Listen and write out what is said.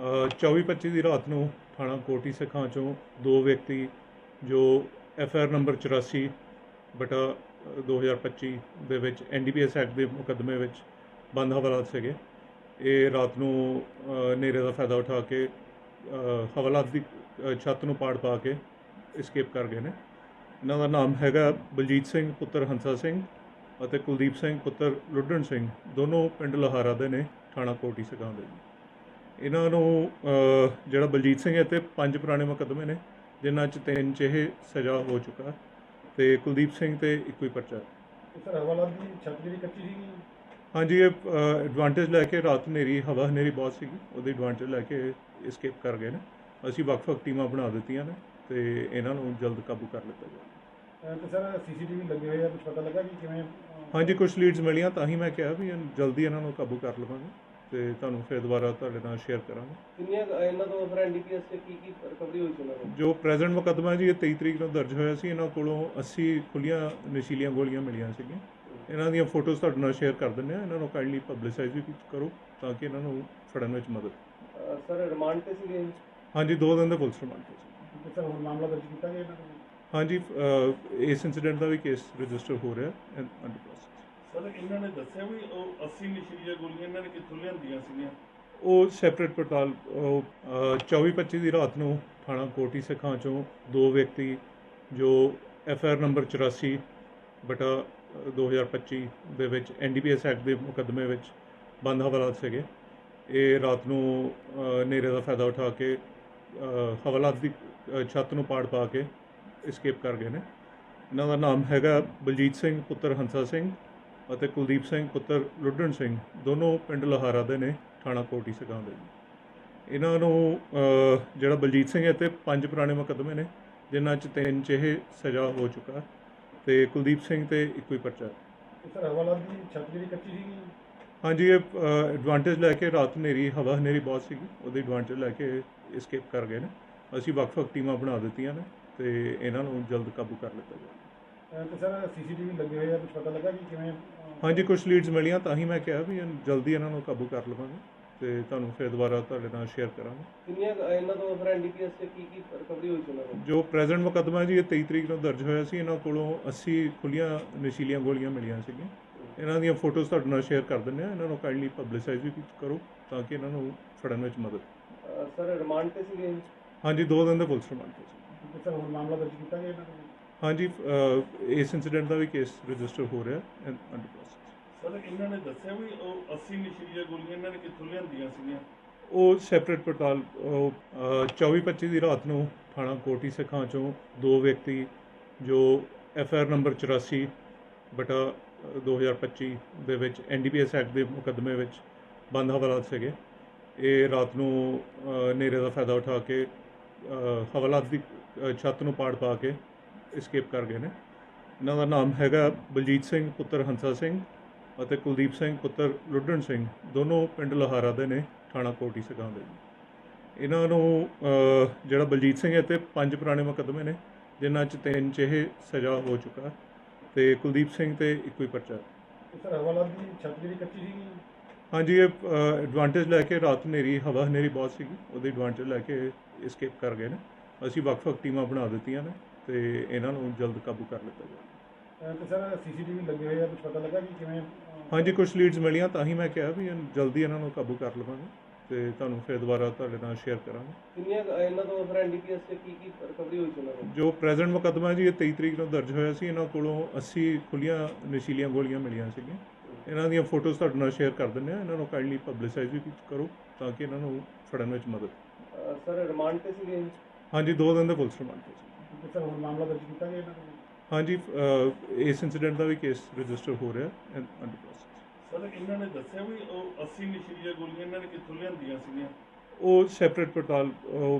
24-25 ਦੀ ਰਾਤ ਨੂੰ ਥਾਣਾ ਕੋਟੀ ਸਿੱਖਾਂ ਚੋਂ ਦੋ ਵਿਅਕਤੀ ਜੋ ਐਫ ਆਰ ਨੰਬਰ 84 ਬਟਾ ਅ, 2025 ਦੇ ਵਿੱਚ ਐਨਡੀਪੀਐਸ ਐਕਟ ਦੇ ਮੁਕੱਦਮੇ ਵਿੱਚ ਬੰਦ ਹਵਾਲਾਤ ਸੀਗੇ ਇਹ ਰਾਤ ਨੂੰ ਅ, ਹਨੇਰੇ ਦਾ ਫਾਇਦਾ ਉਠਾ ਕੇ ਹਵਾਲਾਤ ਦੀ ਛੱਤ ਨੂੰ ਪਾੜ ਪਾ ਕੇ ਇਸਕੇਪ ਕਰ ਗਏ ਨੇ। ਇਹਨਾਂ ਦਾ ਨਾਮ ਹੈਗਾ ਬਲਜੀਤ ਸਿੰਘ ਪੁੱਤਰ ਹੰਸਾ ਸਿੰਘ ਅਤੇ ਕੁਲਦੀਪ ਸਿੰਘ ਪੁੱਤਰ ਲੁੱਡਣ ਸਿੰਘ। ਦੋਨੋਂ ਪਿੰਡ ਲਹਾਰਾ ਦੇ ਨੇ ਥਾਣਾ ਕੋਟੀ ਸਗਾਂ ਦੇ। ਇਹਨਾਂ ਨੂੰ ਜਿਹੜਾ ਬਲਜੀਤ ਸਿੰਘ ਹੈ ਤੇ ਪੰਜ ਪੁਰਾਣੇ ਮੁਕੱਦਮੇ ਨੇ ਜਿਨ੍ਹਾਂ 'ਚ ਤਿੰਨ 'ਚ ਇਹ ਸਜ਼ਾ ਹੋ ਚੁੱਕਾ ਤੇ ਕੁਲਦੀਪ ਸਿੰਘ ਤੇ ਇੱਕੋ ਹੀ ਪਰਚਾ। ਸਰ ਹਵਾਲਾ ਦੀ ਛੱਤ ਜਿਹੜੀ ਕੱਚੀ ਸੀਗੀ? ਹਾਂਜੀ ਇਹ ਐਡਵਾਂਟੇਜ ਲੈ ਕੇ ਰਾਤ ਹਨੇਰੀ ਹਵਾ ਹਨੇਰੀ ਬਹੁਤ ਸੀਗੀ ਉਹਦੀ ਐਡਵਾਂਟੇਜ ਲੈ ਕੇ escape ਕਰ ਗਏ ਨੇ। ਅਸੀਂ ਵੱਖ-ਵੱਖ ਟੀਮਾਂ ਬਣਾ ਦਿੱਤੀਆਂ ਨੇ ਤੇ ਇਹਨਾਂ ਨੂੰ ਜਲਦ ਕਾਬੂ ਕਰ ਲਿੱਤਾ ਜਾਵੇ। ਤੇ ਸਰ ਸੀਸੀਟੀਵੀ ਲੱਗੇ ਹੋਏ ਆ ਕੁਝ ਪਤਾ ਲੱਗਾ ਕਿ ਕਿਵੇਂ? ਅਹ, ਹਾਂਜੀ ਕੁਝ ਲੀਡਸ ਮਿਲੀਆਂ ਤਾਂ ਹੀ ਮੈਂ ਕਿਹਾ ਵੀ ਜਲਦੀ ਇਹਨਾਂ ਨੂੰ ਕਾਬੂ ਕਰ ਲਵਾਂਗੇ। ਤੇ ਤੁਹਾਨੂੰ ਫਿਰ ਦੁਬਾਰਾ ਤੁਹਾਡੇ ਨਾਲ ਸ਼ੇਅਰ ਕਰਾਂਗੇ। ਕਿੰਨੀਆਂ ਕੁ ਇਹਨਾਂ ਤੋਂ ਫਿਰ ਐਨਡੀਪੀਐਸ ਤੇ ਕੀ ਕੀ ਰਿਕਵਰੀ ਹੋਈ ਸੀ ਉਹਨਾਂ ਜੋ ਪ੍ਰੈਜ਼ੈਂਟ ਮੁਕੱਦਮਾ ਜੀ ਇਹ 23 ਤਰੀਕ ਨੂੰ ਦਰਜ ਹੋਇਆ ਸੀ। ਇਹਨਾਂ ਕੋਲੋਂ 80 ਖੁੱਲੀਆਂ ਨਸ਼ੀਲੀਆਂ ਗੋਲੀਆਂ ਮਿਲੀਆਂ ਸੀਗੀਆਂ। ਇਹਨਾਂ ਦੀਆਂ ਫੋਟੋਜ਼ ਤੁਹਾਡੇ ਨਾਲ ਸ਼ੇਅਰ ਕਰ ਦਿੰਦੇ ਆ ਇਹਨਾਂ ਨੂੰ ਕਾਈਂਡਲੀ ਪਬਲਿਸਾਈਜ਼ ਵੀ ਕਰੋ ਤਾਂ ਕਿ ਇਹਨਾਂ ਨੂੰ ਫੜਨ ਵਿੱਚ ਮਦਦ ਅਹ ਸਰ ਰਿਮਾਂਡ ਤੇ ਸੀਗੇ ਹਾਂਜੀ ਦੋ ਦਿਨ ਦੇ ਪੁਲਿਸ ਰਿਮਾਂਡ ਤੇ ਸੀ। ਸਰ ਹੁਣ ਮਾਮਲਾ ਦਰਜ ਕੀਤਾ ਗਿਆ ਇਹਨਾਂ ਨੂੰ ਹਾਂਜੀ ਇਸ ਇਨਸੀਡੈਂਟ ਦਾ ਵੀ ਕੇਸ ਰਜਿਸਟਰ ਹੋ ਰਿਹਾ ਹੈ ਅੰਡਰ ਪ੍ਰੋਸੈਸ ਸਰ ਇਹਨਾਂ ਨੇ ਦੱਸਿਆ ਵੀ ਉਹ 80 ਨਸ਼ੀਲੀਆਂ ਗੋਲੀਆਂ ਇਹਨਾਂ ਨੇ ਕਿੱਥੋਂ ਲਿਆਂਦੀਆਂ ਸੀਗੀਆਂ? ਉਹ ਸੈਪਰੇਟ ਪੜਤਾਲ ਉਹ 24-25 ਦੀ ਰਾਤ ਨੂੰ ਥਾਣਾ ਕੋਟੀ ਸਿੱਖਾਂ ਚੋਂ ਦੋ ਵਿਅਕਤੀ ਜੋ ਐਫ ਆਰ ਨੰਬਰ 84 ਬਟਾ ਅ, 2025 ਦੇ ਵਿੱਚ ਐਨਡੀਪੀਐਸ ਐਕਟ ਦੇ ਮੁਕੱਦਮੇ ਵਿੱਚ ਬੰਦ ਹਵਾਲਾਤ ਸੀਗੇ। ਇਹ ਰਾਤ ਨੂੰ ਅ, ਹਨੇਰੇ ਦਾ ਫਾਇਦਾ ਉਠਾ ਕੇ ਹਵਾਲਾਤ ਦੀ ਛੱਤ ਨੂੰ ਪਾੜ ਪਾ ਕੇ escape ਕਰ ਗਏ ਨੇ। ਇਹਨਾਂ ਦਾ ਨਾਮ ਹੈਗਾ ਬਲਜੀਤ ਸਿੰਘ ਪੁੱਤਰ ਹੰਸਾ ਸਿੰਘ ਅਤੇ ਕੁਲਦੀਪ ਸਿੰਘ ਪੁੱਤਰ ਲੁੱਡਣ ਸਿੰਘ ਦੋਨੋਂ ਪਿੰਡ ਲਹਾਰਾ ਦੇ ਨੇ ਥਾਣਾ ਕੋਟੀ ਸਗਾਂ ਦੇ। ਇਹਨਾਂ ਨੂੰ ਜਿਹੜਾ ਬਲਜੀਤ ਸਿੰਘ ਹੈ ਤੇ ਪੰਜ ਪੁਰਾਣੇ ਮੁਕੱਦਮੇ ਨੇ ਜਿਨ੍ਹਾਂ 'ਚ ਤਿੰਨ 'ਚ ਇਹ ਸਜ਼ਾ ਹੋ ਚੁੱਕਾ ਤੇ ਕੁਲਦੀਪ ਸਿੰਘ ਤੇ ਇੱਕੋ ਹੀ ਪਰਚਾ। ਹੈ। ਤੇ ਸਰ ਹਵਾਲਾ ਦੀ ਛੱਤ ਜਿਹੜੀ ਕੱਚੀ ਸੀਗੀ? ਹਾਂਜੀ ਇਹ ਐਡਵਾਂਟੇਜ ਲੈ ਕੇ ਰਾਤ ਹਨੇਰੀ ਹਵਾ ਹਨੇਰੀ ਬਹੁਤ ਸੀਗੀ ਉਹਦੀ ਐਡਵਾਂਟੇਜ ਲੈ ਕੇ escape ਕਰ ਗਏ ਨੇ। ਅਸੀਂ ਵੱਖ-ਵੱਖ ਟੀਮਾਂ ਬਣਾ ਦਿੱਤੀਆਂ ਨੇ ਤੇ ਇਹਨਾਂ ਨੂੰ ਜਲਦ ਕਾਬੂ ਕਰ ਲਿੱਤਾ ਜਾਵੇ। ਤੇ ਸਰ ਸੀਸੀਟੀਵੀ ਲੱਗੇ ਹੋਏ ਆ ਕੁਝ ਪਤਾ ਲੱਗਾ ਕਿ ਕਿਵੇਂ ਹਾਂਜੀ ਕੁਝ ਲੀਡਸ ਮਿਲੀਆਂ ਤਾਂ ਹੀ ਮੈਂ ਕਿਹਾ ਵੀ ਜਲਦੀ ਇਹਨਾਂ ਨੂੰ ਕਾਬੂ ਕਰ ਲਵਾਂਗੇ ਤੇ ਤੁਹਾਨੂੰ ਫਿਰ ਦੁਬਾਰਾ ਤੁਹਾਡੇ ਨਾਲ ਸ਼ੇਅਰ ਕਰਾਂਗੇ। ਕਿੰਨੀਆਂ ਕੁ ਇਹਨਾਂ ਤੋਂ ਫਿਰ ਐਨਡੀਪੀਐਸ ਤੇ ਕੀ ਕੀ ਰਿਕਵਰੀ ਹੋਈ ਸੀ ਉਹਨਾਂ ਨੂੰ ਜੋ ਪ੍ਰੈਜ਼ੈਂਟ ਮੁਕੱਦਮਾ ਜੀ ਇਹ 23 ਤਰੀਕ ਨੂੰ ਦਰਜ ਹੋਇਆ ਸੀ ਇਹਨਾਂ ਕੋਲੋਂ 80 ਖੁੱਲੀਆਂ ਨਸ਼ੀਲੀਆਂ ਗੋਲੀਆਂ ਮਿਲੀਆਂ ਸੀਗੀਆਂ। ਇਹਨਾਂ ਦੀਆਂ ਫੋਟੋਜ਼ ਤੁਹਾਡੇ ਨਾਲ ਸ਼ੇਅਰ ਕਰ ਦਿੰਦੇ ਆ ਇਹਨਾਂ ਨੂੰ ਕਾਈਂਡਲੀ ਪਬਲਿਸਾਈਜ਼ ਵੀ ਕਰੋ ਤਾਂ ਕਿ ਇਹਨਾਂ ਨੂੰ ਫੜਨ ਵਿੱਚ ਮਦਦ ਸਰ ਰਿਮਾਂਡ ਤੇ ਸੀਗੇ ਹਾਂਜੀ ਦੋ ਦਿਨ ਦੇ ਪੁਲਿਸ ਰਿਮਾਂਡ ਤੇ ਸੀ। ਸਰ ਹੁਣ ਮਾਮਲਾ ਦਰਜ ਕੀਤਾ ਗਿਆ ਇਹਨਾਂ ਨੂੰ ਹਾਂਜੀ ਇਸ ਇਨਸੀਡੈਂਟ ਦਾ ਵੀ ਕੇਸ ਰਜਿਸਟਰ ਹੋ ਰਿਹਾ ਹੈ ਅੰਡਰ ਪ੍ਰੋਸੈਸ ਸਰ ਇਹਨਾਂ ਨੇ ਦੱਸਿਆ ਵੀ ਉਹ 80 ਨਸ਼ੀਲੀਆਂ ਗੋਲੀਆਂ ਇਹਨਾਂ ਨੇ ਕਿੱਥੋਂ ਲਿਆਂਦੀਆਂ ਸੀਗੀਆਂ? ਉਹ ਸੈਪਰੇਟ ਪੜਤਾਲ ਉਹ 24-25 ਦੀ ਰਾਤ ਨੂੰ ਥਾਣਾ ਕੋਟੀ ਸਿੱਖਾਂ ਚੋਂ ਦੋ ਵਿਅਕਤੀ ਜੋ ਐਫ ਆਰ ਨੰਬਰ 84 ਬਟਾ ਅ, 2025 ਦੇ ਵਿੱਚ ਐਨਡੀਪੀਐਸ ਐਕਟ ਦੇ ਮੁਕੱਦਮੇ ਵਿੱਚ ਬੰਦ ਹਵਾਲਾਤ ਸੀਗੇ। ਇਹ ਰਾਤ ਨੂੰ ਅ, ਹਨੇਰੇ ਦਾ ਫਾਇਦਾ ਉਠਾ ਕੇ ਹਵਾਲਾਤ ਦੀ ਛੱਤ ਨੂੰ ਪਾੜ ਪਾ ਕੇ escape ਕਰ ਗਏ ਨੇ। ਇਹਨਾਂ ਦਾ ਨਾਮ ਹੈਗਾ ਬਲਜੀਤ ਸਿੰਘ ਪੁੱਤਰ ਹੰਸਾ ਸਿੰਘ ਅਤੇ ਕੁਲਦੀਪ ਸਿੰਘ ਪੁੱਤਰ ਲੁੱਡਣ ਸਿੰਘ। ਦੋਨੋਂ ਪਿੰਡ ਲਹਾਰਾ ਦੇ ਨੇ ਥਾਣਾ ਕੋਟੀ ਸਗਾਂ ਦੇ। ਇਹਨਾਂ ਨੂੰ ਜਿਹੜਾ ਬਲਜੀਤ ਸਿੰਘ ਹੈ ਤੇ ਪੰਜ ਪੁਰਾਣੇ ਮੁਕੱਦਮੇ ਨੇ ਜਿਨ੍ਹਾਂ 'ਚ ਤਿੰਨ 'ਚ ਇਹ ਸਜ਼ਾ ਹੋ ਚੁੱਕਾ ਤੇ ਕੁਲਦੀਪ ਸਿੰਘ ਤੇ ਇੱਕੋ ਹੀ ਪਰਚਾ। ਸਰ ਹਵਾਲਾ ਦੀ ਛੱਤ ਜਿਹੜੀ ਕੱਚੀ ਸੀਗੀ? ਹਾਂਜੀ ਇਹ ਐਡਵਾਂਟੇਜ ਲੈ ਕੇ ਰਾਤ ਹਨੇਰੀ ਹਵਾ ਹਨੇਰੀ ਬਹੁਤ ਸੀਗੀ ਉਹਦੀ ਐਡਵਾਂਟੇਜ ਲੈ ਕੇ escape ਕਰ ਗਏ ਨੇ। ਅਸੀਂ ਵੱਖ-ਵੱਖ ਟੀਮਾਂ ਬਣਾ ਦਿੱਤੀਆਂ ਨੇ। ਤੇ ਇਹਨਾਂ ਨੂੰ ਜਲਦ ਕਾਬੂ ਕਰ ਲਿੱਤਾ ਜਾਵੇ। ਤੇ ਸਰ ਸੀਸੀਟੀਵੀ ਲੱਗੇ ਹੋਏ ਆ ਕੁਝ ਪਤਾ ਲੱਗਾ ਕਿ ਕਿਵੇਂ ਹਾਂਜੀ ਕੁਝ ਲੀਡਸ ਮਿਲੀਆਂ ਤਾਂ ਹੀ ਮੈਂ ਕਿਹਾ ਵੀ ਜਲਦੀ ਇਹਨਾਂ ਨੂੰ ਕਾਬੂ ਕਰ ਲਵਾਂਗੇ ਤੇ ਤੁਹਾਨੂੰ ਫਿਰ ਦੁਬਾਰਾ ਤੁਹਾਡੇ ਨਾਲ ਸ਼ੇਅਰ ਕਰਾਂਗੇ। ਕਿੰਨੀਆਂ ਇਹਨਾਂ ਤੋਂ ਫਿਰ ਐਨਡੀਪੀਐਸ ਤੇ ਕੀ ਕੀ ਰਿਕਵਰੀ ਹੋਈ ਸੀ ਉਹਨਾਂ ਨੂੰ ਜੋ ਪ੍ਰੈਜ਼ੈਂਟ ਮੁਕੱਦਮਾ ਜੀ ਇਹ 23 ਤਰੀਕ ਨੂੰ ਦਰਜ ਹੋਇਆ ਸੀ ਇਹਨਾਂ ਕੋਲੋਂ 80 ਖੁੱਲੀਆਂ ਨਸ਼ੀਲੀਆਂ ਗੋਲੀਆਂ ਮਿਲੀਆਂ ਸੀਗੀਆਂ। ਇਹਨਾਂ ਦੀਆਂ ਫੋਟੋਜ਼ ਤੁਹਾਡੇ ਨਾਲ ਸ਼ੇਅਰ ਕਰ ਦਿੰਦੇ ਆ ਇਹਨਾਂ ਨੂੰ ਕਾਈਂਡਲੀ ਪਬਲਿਸਾਈਜ਼ ਵੀ ਕਰੋ ਤਾਂ ਕਿ ਇਹਨਾਂ ਨੂੰ ਫੜਨ ਵਿੱਚ ਮਦਦ। ਸਰ ਰਿਮਾਂਡ ਤੇ ਸੀਗੇ ਹਾਂਜੀ ਦੋ ਦਿਨ ਦੇ ਪੁਲਿਸ ਰਿਮਾਂਡ ਤੇ ਸੀ। ਤੇ ਸਰ ਹੁਣ ਮਾਮਲਾ ਦਰਜ ਕੀਤਾ ਗਿਆ ਇਹਨਾਂ ਹਾਂਜੀ ਇਸ ਇਨਸੀਡੈਂਟ ਦਾ ਵੀ ਕੇਸ ਰਜਿਸਟਰ ਹੋ ਰਿਹਾ ਹੈ ਅੰਡਰ ਪ੍ਰੋਸੈਸ ਸਰ ਇਹਨਾਂ ਨੇ ਦੱਸਿਆ ਵੀ ਉਹ 80 ਨਸ਼ੀਲੀਆਂ ਗੋਲੀਆਂ ਇਹਨਾਂ ਨੇ ਕਿੱਥੋਂ ਲਿਆਂਦੀਆਂ ਸੀਗੀਆਂ? ਉਹ ਸੈਪਰੇਟ ਪੜਤਾਲ ਉਹ